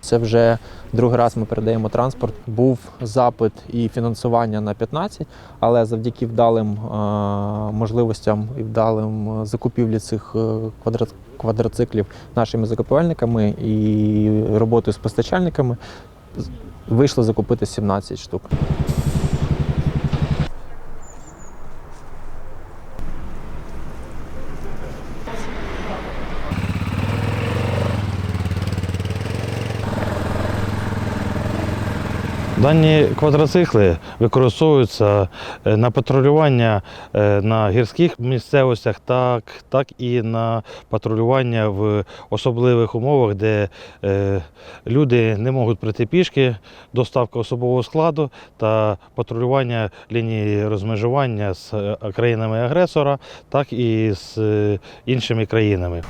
Це вже другий раз ми передаємо транспорт. Був запит і фінансування на 15, але завдяки вдалим е, можливостям і вдалим закупівлі цих е, квадроциклів нашими закупівельниками і роботою з постачальниками вийшло закупити 17 штук. Дані квадроцикли використовуються е, на патрулювання е, на гірських місцевостях, так, так і на патрулювання в особливих умовах, де е, люди не можуть прийти пішки, доставка особового складу та патрулювання лінії розмежування з країнами агресора, так і з іншими країнами.